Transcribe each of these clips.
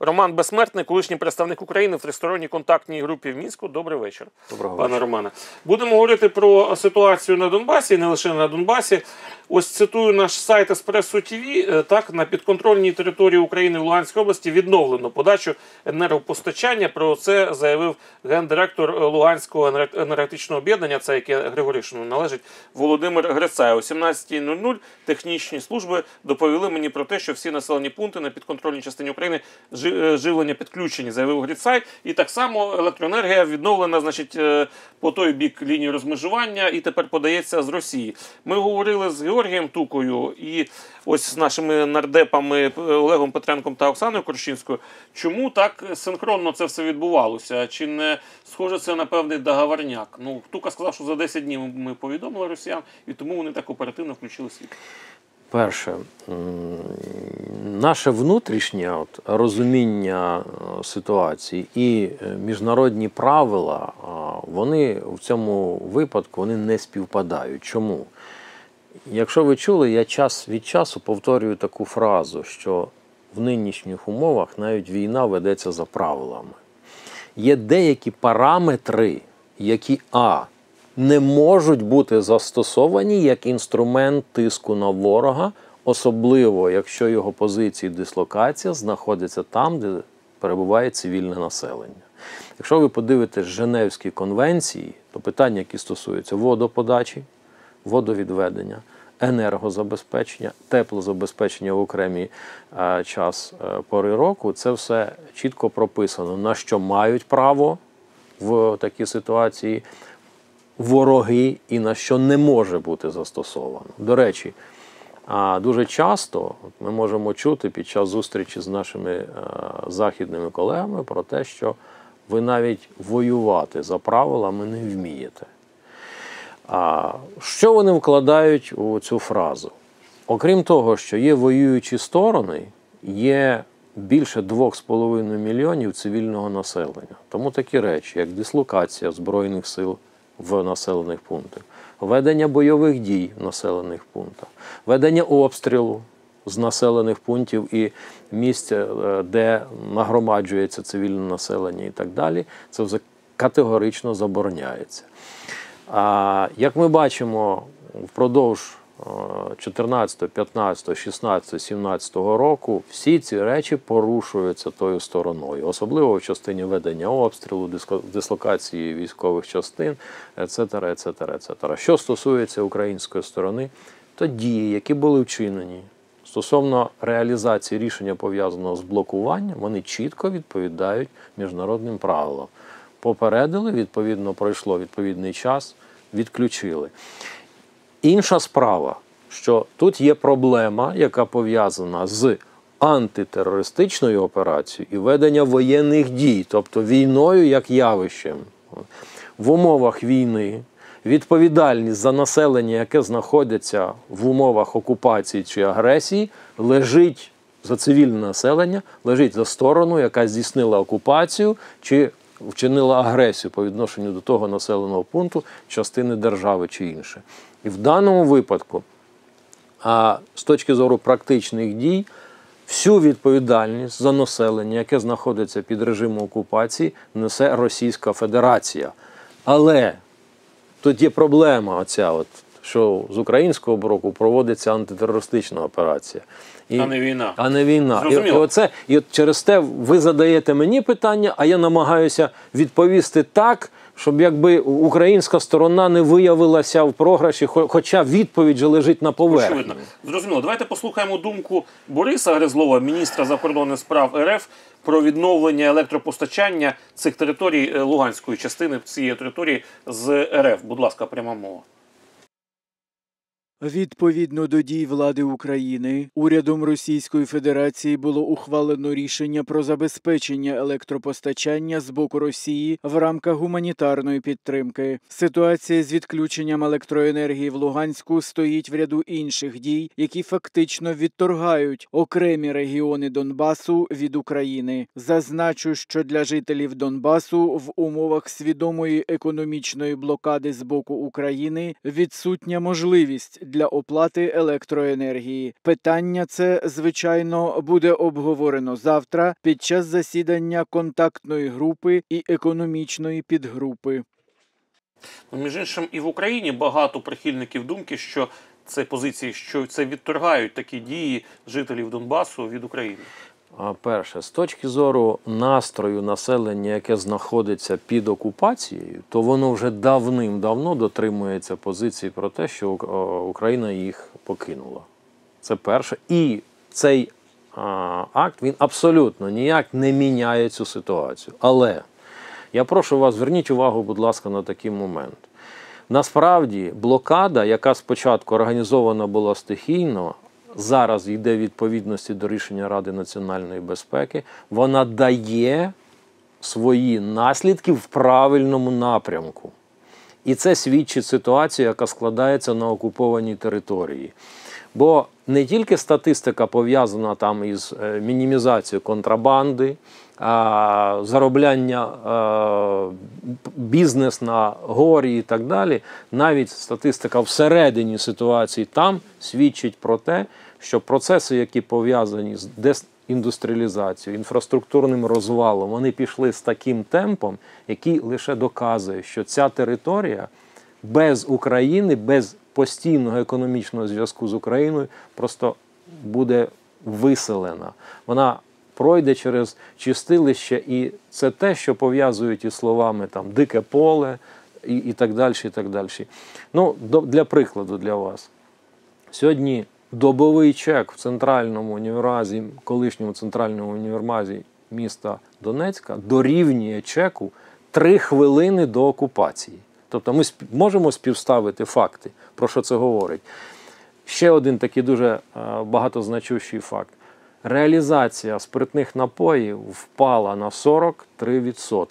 Роман Безсмертний, колишній представник України в тристоронній контактній групі в мінську. Добрий вечір, Доброго пане. Романе. Будемо говорити про ситуацію на Донбасі, не лише на Донбасі. Ось цитую наш сайт Еспресо ТВ. Так, на підконтрольній території України в Луганській області відновлено подачу енергопостачання. Про це заявив гендиректор Луганського енер- енергетичного об'єднання, це яке Григоришину належить Володимир Грицай. О 17.00 технічні служби доповіли мені про те, що всі населені пункти на підконтрольній частині України е, живлення підключені, заявив Грицай. І так само електроенергія відновлена, значить, е, по той бік лінії розмежування і тепер подається з Росії. Ми говорили з Георгієм Тукою і ось з нашими нардепами е, Олегом Петренком та Оксаною Корщинською. Чому так синхронно це все відбувалося? Чи не схоже це на певний договорняк? Ну, Тука сказав, що за 10 днів ми повідомили росіян, і тому вони так оперативно включили світ. Перше, наше внутрішнє от, розуміння е, ситуації і е, міжнародні правила, вони в цьому випадку вони не співпадають. Чому? Якщо ви чули, я час від часу повторюю таку фразу, що в нинішніх умовах навіть війна ведеться за правилами. Є деякі параметри, які А не можуть бути застосовані як інструмент тиску на ворога, особливо якщо його позиції дислокація знаходиться там, де перебуває цивільне населення. Якщо ви подивитесь Женевські конвенції, то питання, які стосуються водоподачі, водовідведення, енергозабезпечення, теплозабезпечення в окремий е, час е, пори року, це все чітко прописано, на що мають право в такій ситуації вороги і на що не може бути застосовано. До речі, дуже часто ми можемо чути під час зустрічі з нашими е, західними колегами про те, що ви навіть воювати за правилами не вмієте. А що вони вкладають у цю фразу? Окрім того, що є воюючі сторони, є більше 2,5 мільйонів цивільного населення. Тому такі речі, як дислокація Збройних сил в населених пунктах, ведення бойових дій в населених пунктах, ведення обстрілу з населених пунктів і місць, е, де нагромаджується цивільне населення і так далі, це вже категорично забороняється. А як ми бачимо впродовж 14, 15, 16, 17 року, всі ці речі порушуються тою стороною, особливо в частині ведення обстрілу, дислокації військових частин, ецетера, ецетера, ецетера. Що стосується української сторони, то дії, які були вчинені стосовно реалізації рішення пов'язаного з блокуванням, вони чітко відповідають міжнародним правилам. Попередили, відповідно, пройшло відповідний час, відключили. Інша справа, що тут є проблема, яка пов'язана з антитерористичною операцією і ведення воєнних дій, тобто війною як явищем. В умовах війни відповідальність за населення, яке знаходиться в умовах окупації чи агресії, лежить за цивільне населення, лежить за сторону, яка здійснила окупацію чи вчинила агресію по відношенню до того населеного пункту, частини держави чи інше. І в даному випадку, а з точки зору практичних дій, всю відповідальність за населення, яке знаходиться під режимом окупації, несе Російська Федерація. Але тут є проблема, оця от, що з українського боку проводиться антитерористична операція. І, А не війна. А не війна. І, і, оце, і от через те ви задаєте мені питання, а я намагаюся відповісти так, щоб якби українська сторона не виявилася в програші, хоча відповідь же лежить на поверхні. Очевидно. Зрозуміло. Давайте послухаємо думку Бориса Гризлова, міністра закордонних справ РФ, про відновлення електропостачання цих територій е, Луганської частини цієї території з РФ. Будь ласка, пряма мова. Відповідно до дій влади України, урядом Російської Федерації було ухвалено рішення про забезпечення електропостачання з боку Росії в рамках гуманітарної підтримки. Ситуація з відключенням електроенергії в Луганську стоїть в ряду інших дій, які фактично відторгають окремі регіони Донбасу від України. Зазначу, що для жителів Донбасу в умовах свідомої економічної блокади з боку України відсутня можливість для оплати електроенергії. Питання це, звичайно, буде обговорено завтра під час засідання контактної групи і економічної підгрупи. Ну, Між іншим, і в Україні багато прихильників думки, що це позиції, що це відторгають такі дії жителів Донбасу від України. Перше, з точки зору настрою населення, яке знаходиться під окупацією, то воно вже давним-давно дотримується позиції про те, що Україна їх покинула. Це перше. І цей акт він абсолютно ніяк не міняє цю ситуацію. Але я прошу вас, зверніть увагу, будь ласка, на такий момент. Насправді, блокада, яка спочатку організована була стихійно, зараз йде відповідності до рішення Ради національної безпеки, вона дає свої наслідки в правильному напрямку. І це свідчить ситуацію, яка складається на окупованій території. Бо не тільки статистика пов'язана там із е, мінімізацією контрабанди, заробляння бізнес на горі і так далі, навіть статистика всередині ситуації там свідчить про те, що процеси, які пов'язані з дезіндустріалізацією, інфраструктурним розвалом, вони пішли з таким темпом, який лише доказує, що ця територія без України, без постійного економічного зв'язку з Україною просто буде виселена. Вона пройде через чистилище, і це те, що пов'язують із словами там дике поле і, і так далі. І так далі. Ну, до, для прикладу для вас. Сьогодні добовий чек в центральному універмазі, колишньому центральному універмазі міста Донецька дорівнює чеку 3 хвилини до окупації. Тобто ми можемо співставити факти, про що це говорить. Ще один такий дуже е, багатозначущий факт. Реалізація спиртних напоїв впала на 43%.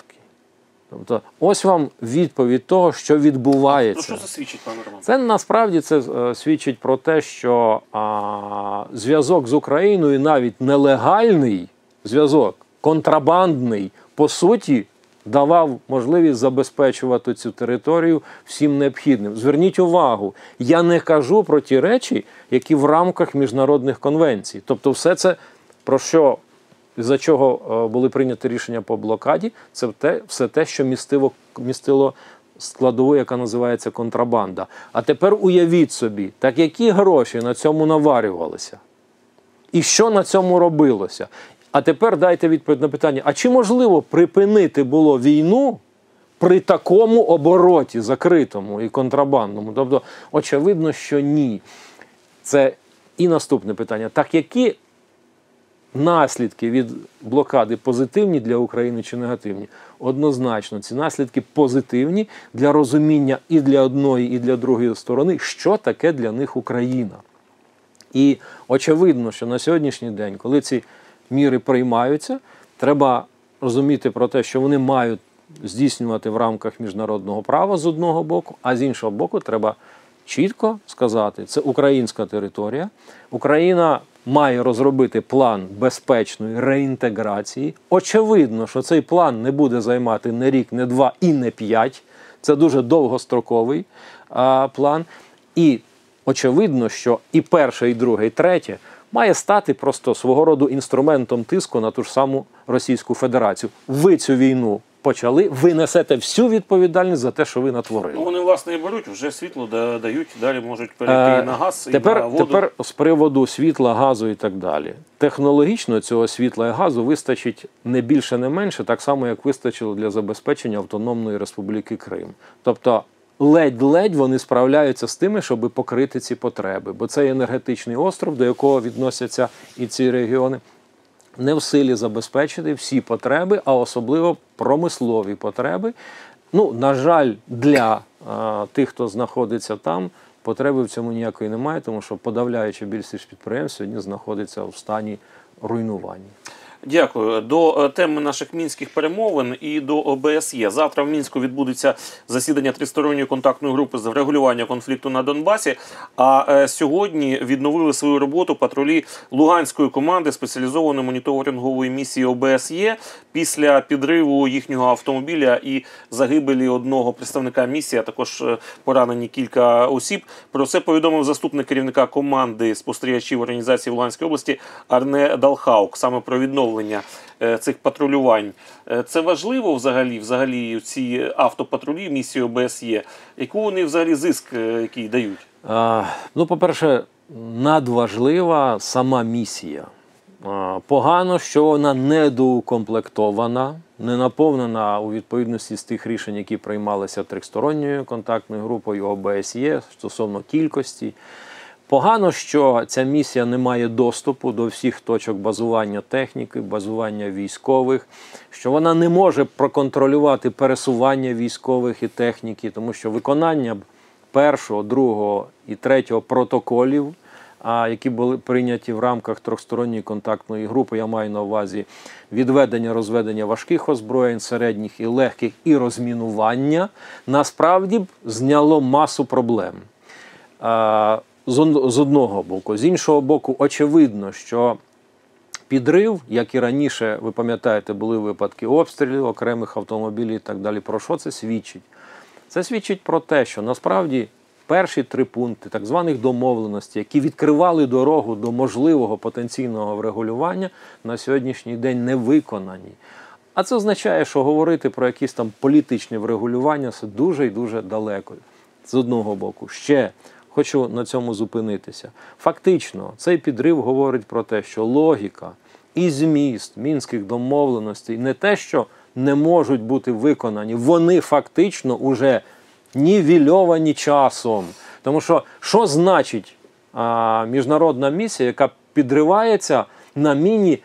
Тобто, ось вам відповідь того, що Про відбувається. що це свідчить, пане Роман? Це насправді це е, свідчить про те, що а, зв'язок з Україною, навіть нелегальний зв'язок, контрабандний, по суті, давав можливість забезпечувати цю територію всім необхідним. Зверніть увагу, я не кажу про ті речі, які в рамках міжнародних конвенцій. Тобто, все це про що за чого е, були прийняті рішення по блокаді, це те, все те, що містило, містило складову, яка називається контрабанда. А тепер уявіть собі, так які гроші на цьому наварювалися? І що на цьому робилося? А тепер дайте відповідь на питання: а чи можливо припинити було війну при такому обороті закритому і контрабандному? Тобто, очевидно, що ні. Це і наступне питання. Так які наслідки від блокади позитивні для України чи негативні? Однозначно, ці наслідки позитивні для розуміння і для одної, і для другої сторони, що таке для них Україна. І очевидно, що на сьогоднішній день, коли ці міри приймаються, треба розуміти про те, що вони мають здійснювати в рамках міжнародного права з одного боку, а з іншого боку, треба чітко сказати, це українська територія. Україна має розробити план безпечної реінтеграції. Очевидно, що цей план не буде займати не рік, не два і не п'ять. Це дуже довгостроковий а, план. І очевидно, що і перше, і друге, і третє має стати просто свого роду інструментом тиску на ту ж саму Російську Федерацію. Ви цю війну почали, ви несете всю відповідальність за те, що ви натворили. Ну, вони, власне, і беруть, вже світло да- дають, далі можуть перейти Е, і на газ, і тепер, на воду. тепер з приводу світла, газу і так далі. Технологічно цього світла і газу вистачить не більше, не менше, так само, як вистачило для забезпечення Автономної Республіки Крим. Тобто ледь-ледь вони справляються з тими, щоб покрити ці потреби. Бо це енергетичний остров, до якого відносяться і ці регіони. Не в силі забезпечити всі потреби, а особливо промислові потреби. Ну, на жаль, для а, тих, хто знаходиться там, потреби в цьому ніякої немає, тому що подавляюча більшість підприємств сьогодні знаходиться в стані руйнування. Дякую. До е, теми наших мінських перемовин і до ОБСЄ. Завтра в мінську відбудеться засідання тристоронньої контактної групи з врегулювання конфлікту на Донбасі. А е, сьогодні відновили свою роботу патрулі Луганської команди спеціалізованої моніторингової місії ОБСЄ після підриву їхнього автомобіля і загибелі одного представника місії, а також е, поранені кілька осіб. Про це повідомив заступник керівника команди спостерігачів організації в Луганській області Арне Далхаук. Саме про відновлення е, цих патрулювань. Е, Це важливо взагалі, взагалі ці автопатрулі місії ОБСЄ. Яку вони взагалі зиск е, який дають? А, ну, по-перше, надважлива сама місія. Погано, що вона недоукомплектована, не наповнена у відповідності з тих рішень, які приймалися трьохсторонньою контактною групою ОБСЄ стосовно кількості. Погано, що ця місія не має доступу до всіх точок базування техніки, базування військових, що вона не може проконтролювати пересування військових і техніки, тому що виконання першого, другого і третього протоколів, які були прийняті в рамках трьохсторонньої контактної групи, я маю на увазі відведення, розведення важких озброєнь, середніх і легких, і розмінування, насправді б зняло масу проблем. З одного боку, з іншого боку, очевидно, що підрив, як і раніше, ви пам'ятаєте, були випадки обстрілів окремих автомобілів і так далі. Про що це свідчить? Це свідчить про те, що насправді перші три пункти так званих домовленостей, які відкривали дорогу до можливого потенційного врегулювання, на сьогоднішній день не виконані. А це означає, що говорити про якісь там політичні врегулювання це дуже і дуже далеко. З одного боку, ще хочу на цьому зупинитися. Фактично, цей підрив говорить про те, що логіка і зміст мінських домовленостей не те, що не можуть бути виконані, вони фактично уже нівельовані часом. Тому що що значить а, міжнародна місія, яка підривається на міні,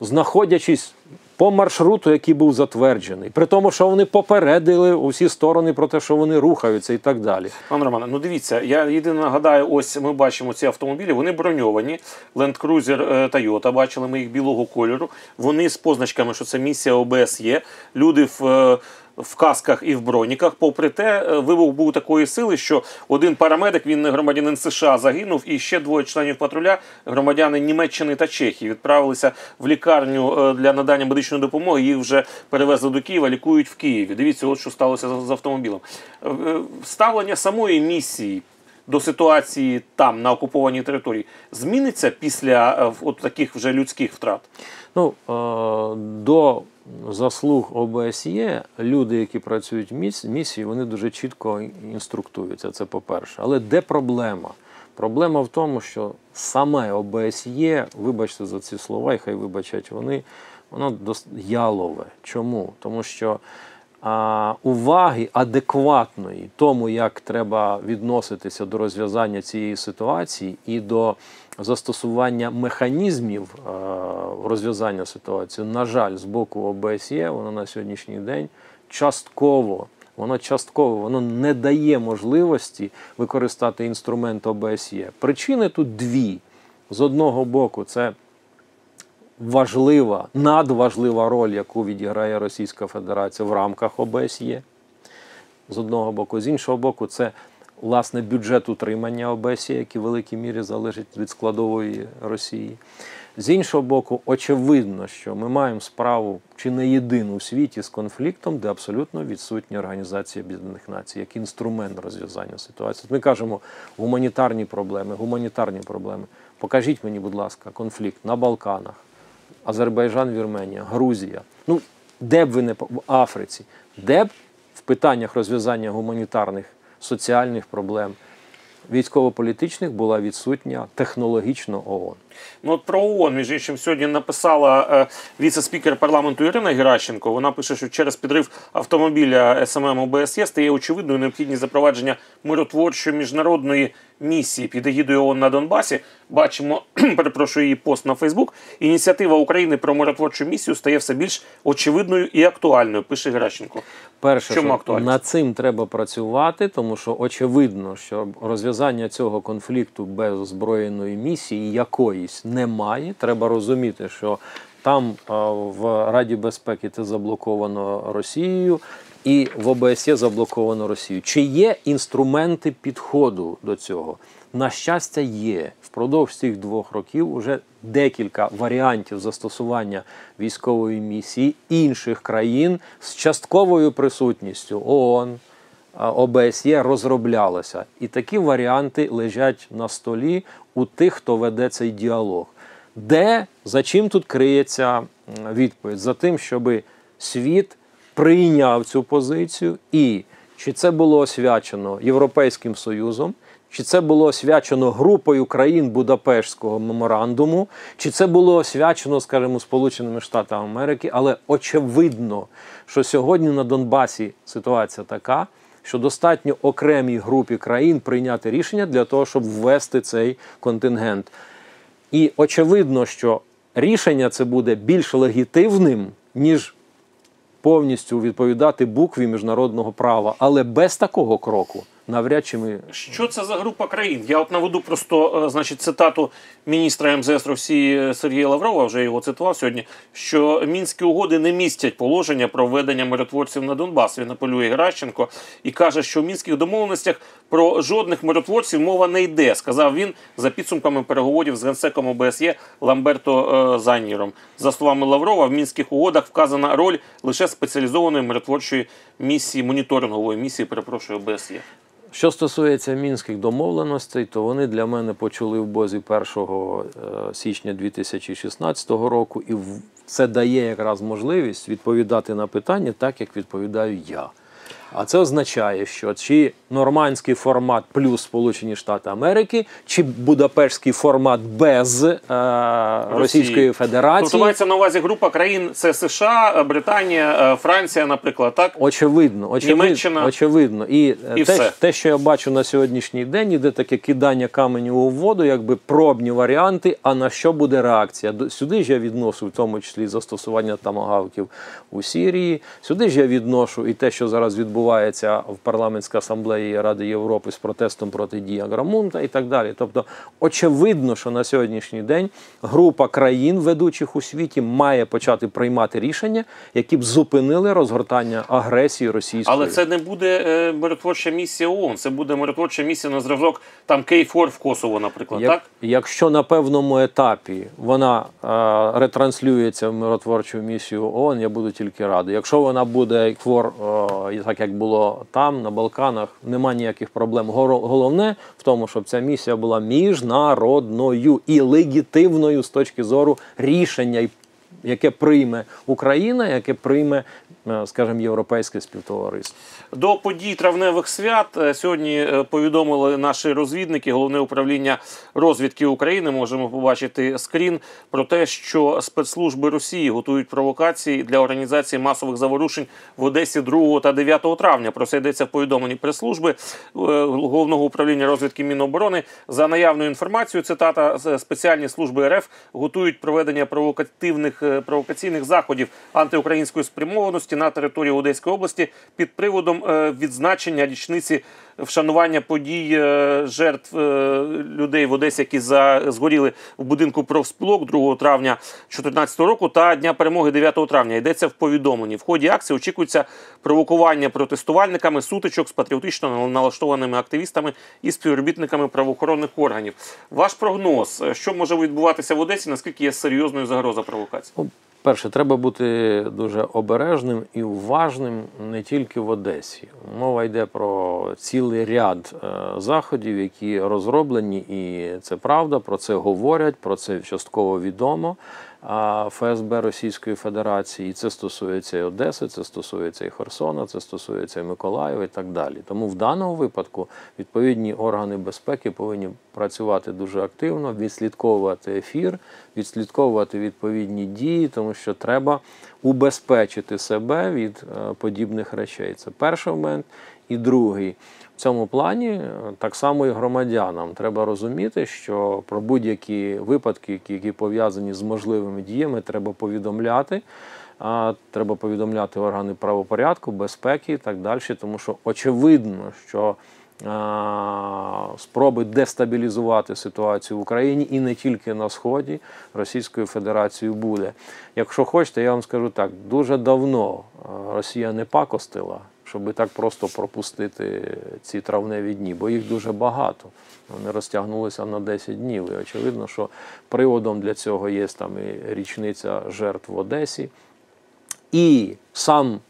знаходячись по маршруту, який був затверджений, при тому, що вони попередили усі сторони про те, що вони рухаються і так далі. Пане Романе, ну дивіться, я єдине нагадаю, ось ми бачимо ці автомобілі, вони броньовані. Land Cruiser е, Toyota, бачили ми їх білого кольору. Вони з позначками, що це місія ОБСЄ. Люди в. В касках і в броніках, попри те, е, вибух був такої сили, що один парамедик, він не громадянин США, загинув, і ще двоє членів патруля, громадяни Німеччини та Чехії, відправилися в лікарню е, для надання медичної допомоги. Їх вже перевезли до Києва, лікують в Києві. Дивіться, от що сталося з- автомобілем. Е, Ставлення самої місії до ситуації там на окупованій території зміниться після е, от таких вже людських втрат. Ну, е, до заслуг ОБСЄ люди, які працюють в місії, вони дуже чітко інструктуються. Це по-перше. Але де проблема? Проблема в тому, що саме ОБСЄ, вибачте за ці слова, і хай вибачать вони, воно ялове. Чому? Тому що уваги адекватної тому, як треба відноситися до розв'язання цієї ситуації і до застосування механізмів е, розв'язання ситуації, на жаль, з боку ОБСЄ, воно на сьогоднішній день частково. Воно частково воно не дає можливості використати інструмент ОБСЄ. Причини тут дві. З одного боку, це важлива, надважлива роль, яку відіграє Російська Федерація в рамках ОБСЄ. З одного боку, з іншого боку, це власне бюджет утримання ОБСЄ, який в великій мірі залежить від складової Росії. З іншого боку, очевидно, що ми маємо справу чи не єдину у світі з конфліктом, де абсолютно відсутня Організація Об'єднаних Націй як інструмент розв'язання ситуації. Ми кажемо гуманітарні проблеми, гуманітарні проблеми. Покажіть мені, будь ласка, конфлікт на Балканах, Азербайджан, Вірменія, Грузія. Ну, де б ви не в Африці, де б в питаннях розв'язання гуманітарних соціальних проблем, військово-політичних була відсутня технологічно ООН. Ну от про ООН, між іншим, сьогодні написала е, віце-спікер парламенту Ірина Геращенко. Вона пише, що через підрив автомобіля СММ ОБСЄ стає очевидною необхідність запровадження миротворчої міжнародної місії під егідою ООН на Донбасі. Бачимо, перепрошую її пост на Фейсбук. Ініціатива України про миротворчу місію стає все більш очевидною і актуальною. Пише Геращенко. Перше, Чому що актуальність? над цим треба працювати, тому що очевидно, що розв'язання цього конфлікту без озброєної місії якоїсь немає. Треба розуміти, що Там е, в Раді безпеки це заблоковано Росією, і в ОБСЄ заблоковано Росією. Чи є інструменти підходу до цього? На щастя, є впродовж цих двох років уже декілька варіантів застосування військової місії інших країн з частковою присутністю ООН, ОБСЄ розроблялося. І такі варіанти лежать на столі у тих, хто веде цей діалог. Де за чим тут криється відповідь? За тим, щоб світ прийняв цю позицію, і чи це було освячено Європейським Союзом, чи це було освячено групою країн Будапештського меморандуму, чи це було освячено, скажімо, Сполученими Штатами Америки, але очевидно, що сьогодні на Донбасі ситуація така, що достатньо окремій групі країн прийняти рішення для того, щоб ввести цей контингент. І очевидно, що рішення це буде більш легітимним, ніж повністю відповідати букві міжнародного права. Але без такого кроку навряд чи ми Що це за група країн? Я от наведу просто е, значить, цитату міністра МЗС Росії Сергія Лаврова, вже його цитував сьогодні, що мінські угоди не містять положення про введення миротворців на Донбас. Він апелює Гращенко і каже, що в мінських домовленостях про жодних миротворців мова не йде. Сказав він за підсумками переговорів з генсеком ОБСЄ Ламберто е, Заніром. За словами Лаврова, в мінських угодах вказана роль лише спеціалізованої миротворчої місії, моніторингової місії, перепрошую, ОБСЄ. Що стосується мінських домовленостей, то вони для мене почули в бозі 1 е, січня 2016 року, і це дає якраз можливість відповідати на питання так, як відповідаю я. А це означає, що чи нормандський формат плюс Сполучені Штати Америки, чи Будапештський формат без е, Російської Федерації. Тобто мається на увазі група країн це США, Британія, е, Франція, наприклад, так? Очевидно, очевидно, Німеччина. очевидно. І, е, І те, все. те, що я бачу на сьогоднішній день, іде таке кидання каменю у воду, якби пробні варіанти. А на що буде реакція? Сюди ж я відношу, в тому числі застосування тамагавків у Сірії. Сюди ж я відношу і те, що зараз відбувається в парламентській асамблеї Ради Європи з протестом проти дії Аграмунта і так далі. Тобто, очевидно, що на сьогоднішній день група країн, ведучих у світі, має почати приймати рішення, які б зупинили розгортання агресії російської. Але це не буде е, миротворча місія ООН, це буде миротворча місія на зразок там Кей-4 в Косово, наприклад, Як, так? Якщо на певному етапі вона е, ретранслюється в миротворчу місію ООН, я буду тільки радий. Якщо вона буде квор, е, так як було там, на Балканах, нема ніяких проблем. Головне в тому, щоб ця місія була міжнародною і легітимною з точки зору рішення, й- яке прийме Україна, яке прийме, е, скажімо, європейське співтовариство. До подій травневих свят е, сьогодні е, повідомили наші розвідники, головне управління розвідки України. Можемо побачити скрін про те, що спецслужби Росії готують провокації для організації масових заворушень в Одесі 2 та 9 травня. Про це йдеться в повідомленні прес-служби головного управління розвідки Міноборони. За наявною інформацією, цитата спеціальні служби РФ готують проведення провокативних провокаційних заходів антиукраїнської спрямованості на території Одеської області під приводом е, відзначення річниці вшанування подій е, жертв е, людей в Одесі, які згоріли в будинку профспілок 2 травня 2014 року та дня перемоги 9 травня. Йдеться в повідомленні. В ході акції очікується провокування протестувальниками сутичок з патріотично налаштованими активістами і співробітниками правоохоронних органів. Ваш прогноз, е, що може відбуватися в Одесі? Наскільки є серйозною загроза провокації? Перше, треба бути дуже обережним і уважним не тільки в Одесі. Мова йде про цілий ряд е, заходів, які розроблені, і це правда. Про це говорять, про це частково відомо. ФСБ Російської Федерації, і це стосується і Одеси, це стосується і Херсона, це стосується і Миколаєва і так далі. Тому в даному випадку відповідні органи безпеки повинні працювати дуже активно, відслідковувати ефір, відслідковувати відповідні дії, тому що треба убезпечити себе від е, подібних речей. Це перший момент. І другий. В цьому плані е, так само і громадянам треба розуміти, що про будь-які випадки, які, пов'язані з можливими діями, треба повідомляти. А треба повідомляти органи правопорядку, безпеки і так далі, тому що очевидно, що спроби дестабілізувати ситуацію в Україні і не тільки на сході Російською Федерацією буде. Якщо хочете, я вам скажу так: дуже давно Росія не пакостила, щоб так просто пропустити ці травневі дні, бо їх дуже багато. Вони розтягнулися на 10 днів. І очевидно, що приводом для цього є там і річниця жертв в Одесі, і сам,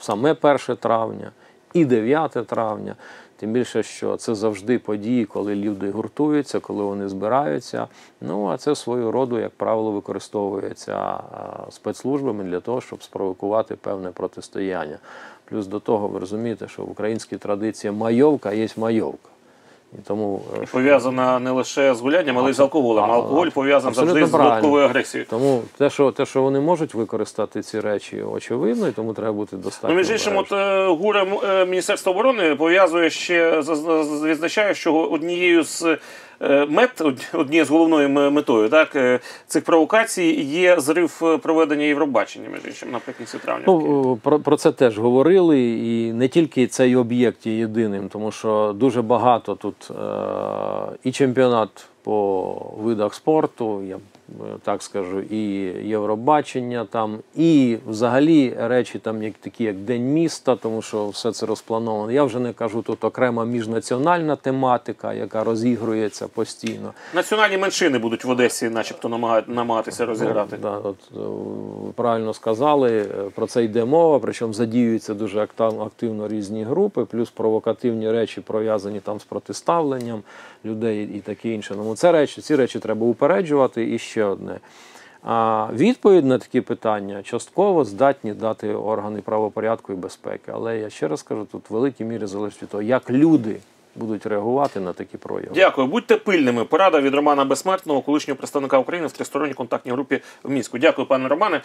саме 1 травня, і 9 травня. Тим більше, що це завжди події, коли люди гуртуються, коли вони збираються. Ну а це свою роду, як правило, використовується спецслужбами для того, щоб спровокувати певне протистояння. Плюс до того, ви розумієте, що в українській традиції майовка є майовка. І тому і Пов'язана не лише з гулянням, але й з алкоголем. А алкоголь пов'язаний завжди з додатковою агресією. Тому те, що те, що вони можуть використати ці речі, очевидно, і тому треба бути достатньо. Ну, між іншим, от е, ГУР е, Міністерства оборони пов'язує ще відзначає, що однією з е, мет, од- однією з головною метою так, е, цих провокацій є зрив е, проведення Євробачення, між іншим, наприкінці травня. Ну, про, про це теж говорили, і не тільки цей об'єкт є єдиним, тому що дуже багато тут е, і чемпіонат по видах спорту, я е, так скажу, і Євробачення там, і взагалі речі, там, як такі, як День міста, тому що все це розплановано. Я вже не кажу тут окрема міжнаціональна тематика, яка розігрується постійно. Національні меншини будуть в Одесі, начебто, намагатися розіграти. Да, от, е, ви правильно сказали, е, про це йде мова, причому задіюються дуже активно різні групи, плюс провокативні речі пов'язані там з протиставленням людей і таке інше. Це речі, ці речі треба упереджувати. І ще одне. Відповідь на такі питання частково здатні дати органи правопорядку і безпеки. Але я ще раз кажу, тут в великій мірі залежить від того, як люди будуть реагувати на такі прояви. Дякую, будьте пильними. Порада від Романа Безсмертного, колишнього представника України в тристоронній контактній групі в Мінську. Дякую, пане Романе.